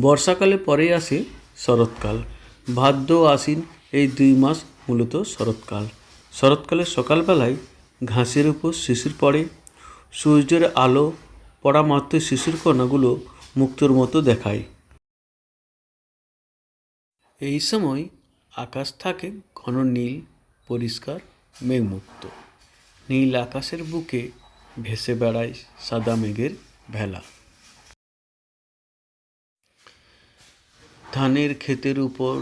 বর্ষাকালে পরেই আসে শরৎকাল। ভাদ্র আশ্বিন এই দুই মাস মূলত শরৎকাল। শরৎকালের সকালবেলায় ঘাসের উপর শিশির পড়ে, সূর্যের আলো পড়া মাত্র শিশির কণাগুলো মুক্তোর মতো দেখায়। এই সময় আকাশ থাকে ঘন নীল, পরিষ্কার, মেঘমুক্ত। নীল আকাশের বুকে ভেসে বেড়ায় সাদা মেঘের ভেলা। ধানের ক্ষেতের উপর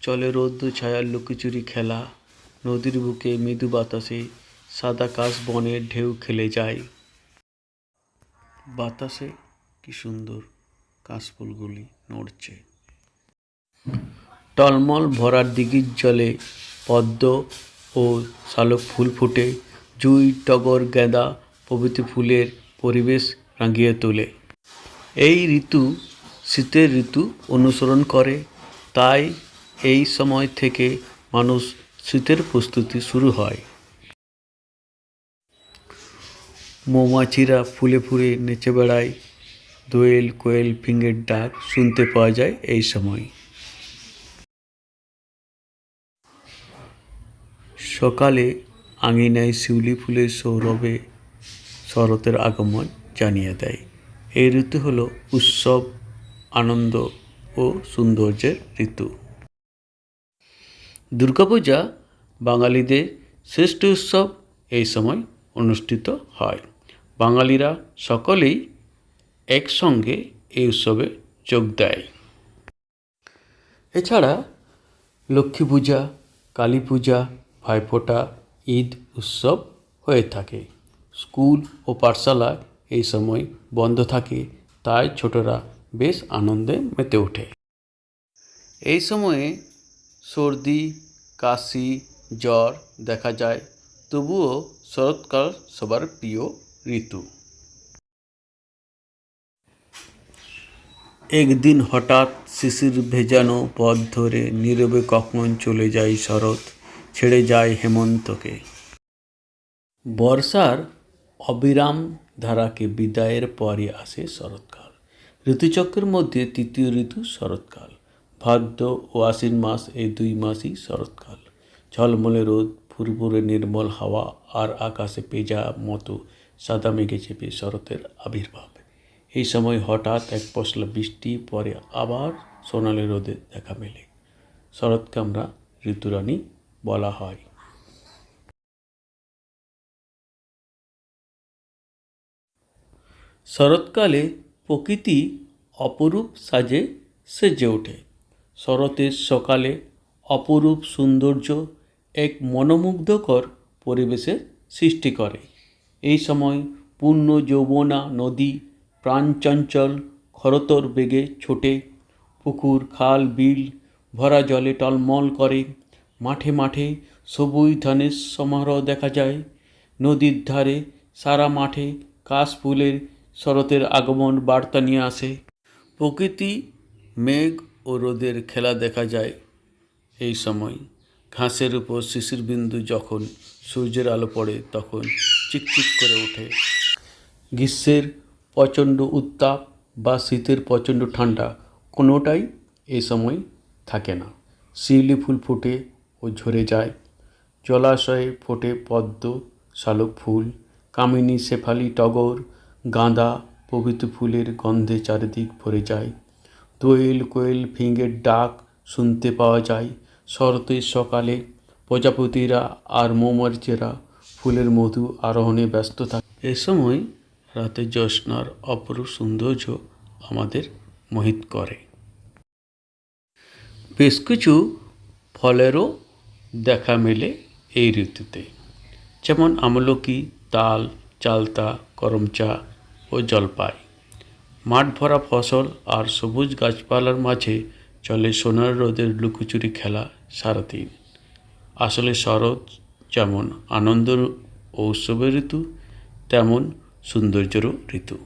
চলে রৌদ্র ছায়ার লুকোচুরি খেলা। নদীর বুকে মৃদু বাতাসে সাদা কাশ বনের ঢেউ খেলে যায়। বাতাসে কি সুন্দর কাশফুলগুলি নড়ছে। টলমল ভরার দিঘির জলে পদ্ম ও শালক ফুল ফুটে, জুই, টগর, গেঁদা প্রভৃতি ফুলের পরিবেশ রাঙিয়ে তোলে। এই ঋতু শীতের ঋতু অনুসরণ করে। তাই এই সময় থেকে মানুষ শীতের প্রস্তুতি শুরু হয়। মৌমাছিরা ফুলে ফুলে নেচে বেড়ায়। দোয়েল, কোয়েল ফিঙ্গের ডাক শুনতে পাওয়া যায় এই সময়। সকালে আঙিনায় শিউলি ফুলের সৌরভে শরতের আগমন জানিয়ে দেয়। এই ঋতু হলো উৎসব আনন্দ ও সৌন্দর্যের ঋতু। দুর্গাপূজা বাঙালিদের শ্রেষ্ঠ উৎসব এই সময় অনুষ্ঠিত হয়। বাঙালিরা সকলেই একসঙ্গে এই উৎসবে যোগ দেয়। এছাড়া লক্ষ্মী পূজা, কালী পূজা, ভাইফোঁটা, ঈদ উৎসব হয়ে থাকে। স্কুল ও পাঠশালা এই সময় বন্ধ থাকে, তাই ছোটরা বেশ আনন্দে মেতে ওঠে। এই সময়ে সর্দি কাশি জ্বর দেখা যায় তবুও শরৎকাল সবার প্রিয় ঋতু। একদিন হঠাৎ শিশির ভেজানো পথ ধরে নীরবে কখন চলে যায় শরৎ ছেড়ে যায় হেমন্তকে। বর্ষার অবিরাম ধারাকে বিদায়ের পরই আসে শরৎকাল। ঋতুচক্রের মধ্যে তৃতীয় ঋতু শরৎকাল। ভাদ্র ও আশ্বিন মাস এই দুই মাসই শরৎকাল। ঝলমলে রোদ, ফুরফুরে নির্মল হাওয়া আর আকাশে পেজা মতো সাদা মেঘে চেপে শরতের আবির্ভাব। এই সময় হঠাৎ এক পশলা বৃষ্টি পরে আবার সোনালি রোদে দেখা মেলে। শরৎকে আমরা ঋতুরানী বলা হয়। শরৎকালে প্রকৃতি অপরূপ সাজে সেজে ওঠে। শরতের সকালে অপরূপ সৌন্দর্য এক মনোমুগ্ধকর পরিবেশের সৃষ্টি করে। এই সময় পূর্ণ যৌবনা নদী প্রাণচঞ্চল খরতর বেগে ছোটে। পুকুর, খাল, বিল ভরা জলে টলমল করে। মাঠে মাঠে সবুজ ধানের সমারোহ দেখা যায়। নদীর ধারে সারা মাঠে কাশ ফুলের শরতের আগমন বার্তা নিয়ে আসে। প্রকৃতি, মেঘ ও রোদের খেলা দেখা যায় এই সময়। ঘাসের উপর শিশির বিন্দু যখন সূর্যের আলো পড়ে, তখন চিকচিক করে ওঠে। গ্রীষ্মের প্রচণ্ড উত্তাপ বা শীতের প্রচণ্ড ঠান্ডা কোনোটাই এই সময় থাকে না। শিউলি ফুল ফোটে ও ঝরে যায়। জলাশয়ে ফোটে পদ্ম, শালক ফুল, কামিনী, শেফালি, টগর গাঁদা প্রভৃতি ফুলের গন্ধে চারিদিক ভরে যায়। দোয়েল কোয়েল ফিঙের ডাক শুনতে পাওয়া যায়। শরতের সকালে প্রজাপতিরা আর মৌমারিচেরা ফুলের মধু আরোহণে ব্যস্ত থাকে। এ সময় রাতে জ্যোৎস্নার অপরূপ সৌন্দর্য আমাদের মোহিত করে। বেশ কিছু ফলেরও দেখা মেলে এই ঋতুতে। যেমন আমলকি, তাল, চালতা করমচা ও জলপাই। মাঠ ভরা ফসল আর সবুজ গাছপালার মাঝে চলে সোনার রোদের লুকোচুরি খেলা সারাদিন। আসলে শরৎ যেমন আনন্দ ও উৎসবের ঋতু, তেমন সৌন্দর্যেরও ঋতু।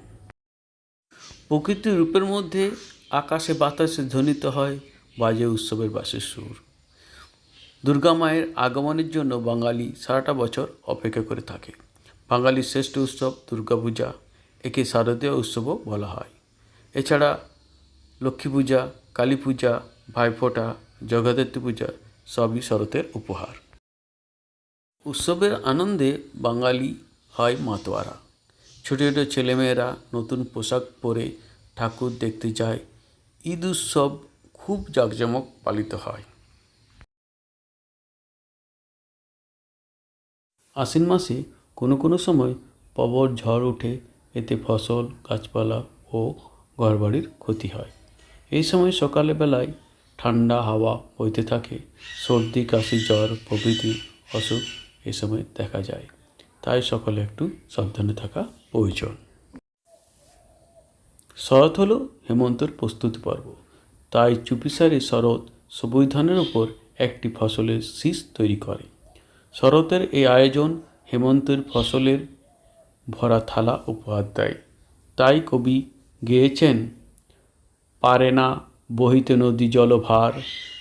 প্রকৃতির রূপের মধ্যে আকাশে বাতাসে ধ্বনিত হয় বাজে উৎসবের বাসের সুর। দুর্গা মায়ের আগমনের জন্য বাঙালি সারাটা বছর অপেক্ষা করে থাকে। বাঙালির শ্রেষ্ঠ উৎসব দুর্গাপূজা। একে শারদীয় উৎসবও বলা হয়। এছাড়া লক্ষ্মী পূজা, কালী পূজা, ভাইফোঁটা, জগদ্ধাত্রী পূজা সবই শরতের উপহার। উৎসবের আনন্দে বাঙালি হয় মাতোয়ারা। ছোটো ছোটো ছেলেমেয়েরা নতুন পোশাক পরে ঠাকুর দেখতে যায়। ঈদ উৎসব খুব জাঁকজমক পালিত হয়। আশ্বিন মাসে কোনো কোনো সময় প্রবল ঝড় ওঠে এতে ফসল, গাছপালা ও ঘরবাড়ির ক্ষতি হয়। এই সময় সকালে বেলায় ঠান্ডা হাওয়া বইতে থাকে, সর্দি, কাশি, জ্বর, প্রভৃতি অসুখ এই সময় দেখা যায়। তাই সকলে একটু সাবধানে থাকা প্রয়োজন। শরৎ হলো হেমন্তের প্রস্তুতি পর্ব। তাই চুপিসারে শরৎ সবুজ ধানের উপর একটি ফসলের শীষ তৈরি করে। শরতের এই আয়োজন হেমন্তের ফসলের ভরা থালা উপহার দেয়। তাই কবি গেয়েছেন, পারে না বহিতে নদী জলভার,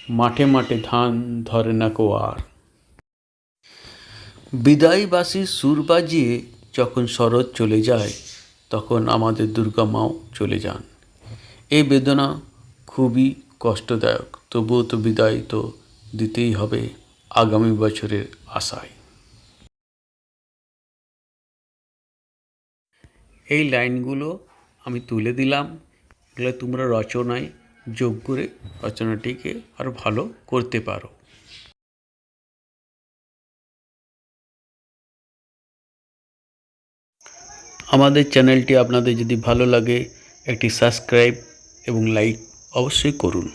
মাঠে মাঠে ধান ধরে না কোয়ার। বিদায়বাসী সুর বাজিয়ে যখন শরৎ চলে যায়, তখন আমাদের দুর্গা মাও চলে যান। এই বেদনা খুবই কষ্টদায়ক, তবুও তো বিদায় তো দিতেই হবে আগামী বছরের আশায়। এই লাইনগুলো আমি তুলে দিলাম। এগুলো তোমরা রচনায় যোগ করে রচনাটিকে আরও ভালো করতে পারো। আমাদের চ্যানেলটি আপনাদের যদি ভালো লাগে, একটি সাবস্ক্রাইব এবং লাইক অবশ্যই করুন।